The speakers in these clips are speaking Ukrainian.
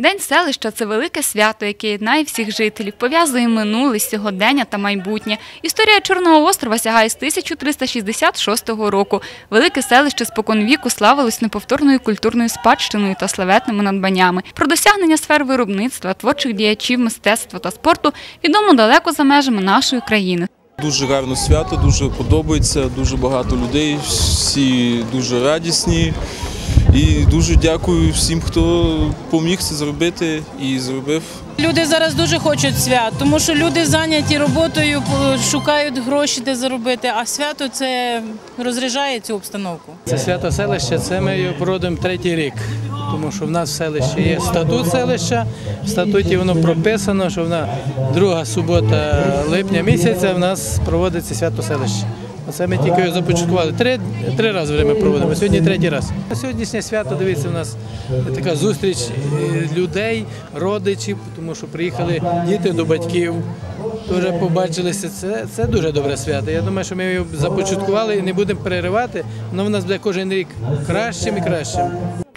День селища це велике свято, яке єднає всіх жителів, пов'язує минуле, сьогодення та майбутнє. Історія Чорного острова сягає з 1366 року. Велике селище спокон віку славилось неповторною культурною спадщиною та славетними надбаннями. Про досягнення сфер виробництва, творчих діячів, мистецтва та спорту відомо далеко за межами нашої країни. Дуже гарне свято, дуже подобається, дуже багато людей, всі дуже радісні. І дуже дякую всім, хто поміг це зробити і зробив. Люди зараз дуже хочуть свят, тому що люди зайняті роботою, шукають гроші, де заробити, а свято це розряджає цю обстановку. Це свято селище, це ми його проводимо третій рік. Тому що в нас в селищі є статут селища. В статуті воно прописано, що вона друга субота липня місяця в нас проводиться свято селища. Оце ми тільки започаткували. Три, три рази время проводимо. Сьогодні третій раз. Сьогоднішнє свято, дивіться, у нас така зустріч е, людей, родичів, тому що приїхали діти до батьків. Дуже побачилися. Це, це дуже добре свято. Я думаю, що ми його започаткували і не будемо переривати. Воно в нас буде кожен рік кращим і кращим.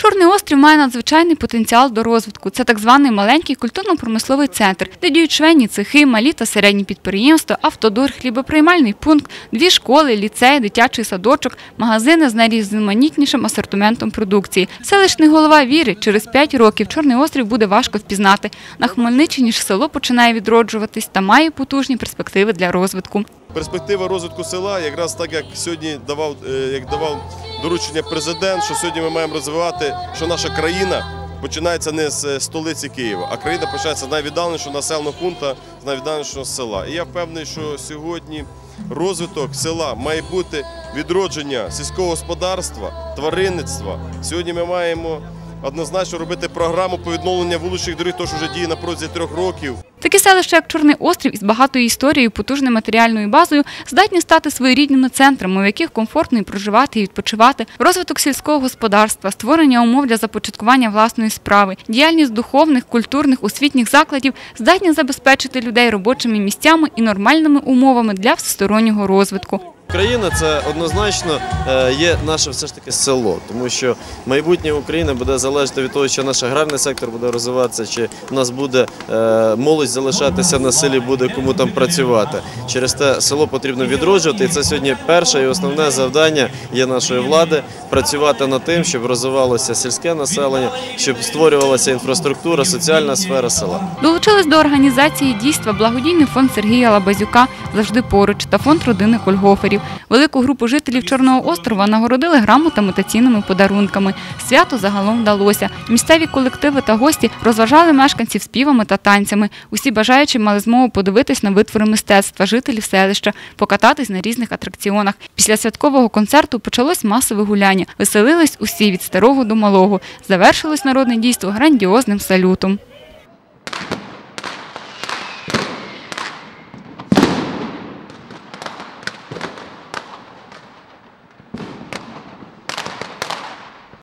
Чорний острів має надзвичайний потенціал до розвитку. Це так званий маленький культурно-промисловий центр, де діють швейні цехи, малі та середні підприємства, автодор, хлібоприймальний пункт, дві школи, ліцей, дитячий садочок, магазини з найрізноманітнішим асортиментом продукції. Селищний голова вірить, через 5 років Чорний острів буде важко впізнати. На Хмельниччині ж село починає відроджуватись та має потужні перспективи для розвитку. перспектива розвитку села, якраз так як сьогодні давав, е, як давав доручення президент, що сьогодні ми маємо розвивати, що наша країна починається не з е, столиці Києва, а країна починається з найвіддаленішого населеного пункту, з найвіддаленішого села. І я впевнений, що сьогодні розвиток села має бути відродження сільського господарства, тваринництва. Сьогодні ми маємо однозначно робити програму по відновленню вуличних доріг, то що вже діє на протязі трьох років. Такі селища, як Чорний острів, із багатою історією, потужною матеріальною базою, здатні стати своєрідними центрами, у яких комфортно і проживати і відпочивати, розвиток сільського господарства, створення умов для започаткування власної справи, діяльність духовних, культурних, освітніх закладів здатні забезпечити людей робочими місцями і нормальними умовами для всестороннього розвитку. Україна це однозначно е, є наше все ж таки село, тому що майбутнє України буде залежати від того, чи наш аграрний сектор буде розвиватися, чи в нас буде е, молодь залишатися на селі, буде кому там працювати. Через те село потрібно відроджувати. І це сьогодні перше і основне завдання є нашої влади працювати над тим, щоб розвивалося сільське населення, щоб створювалася інфраструктура, соціальна сфера села. Долучились до організації дійства благодійний фонд Сергія Лабазюка завжди поруч та фонд родини Кольгоферів. Велику групу жителів Чорного острова нагородили грамотами та цінними подарунками. Свято загалом вдалося. Місцеві колективи та гості розважали мешканців співами та танцями. Усі бажаючі мали змогу подивитись на витвори мистецтва жителів селища, покататись на різних атракціонах. Після святкового концерту почалось масове гуляння. Веселились усі від старого до малого. Завершилось народне дійство грандіозним салютом.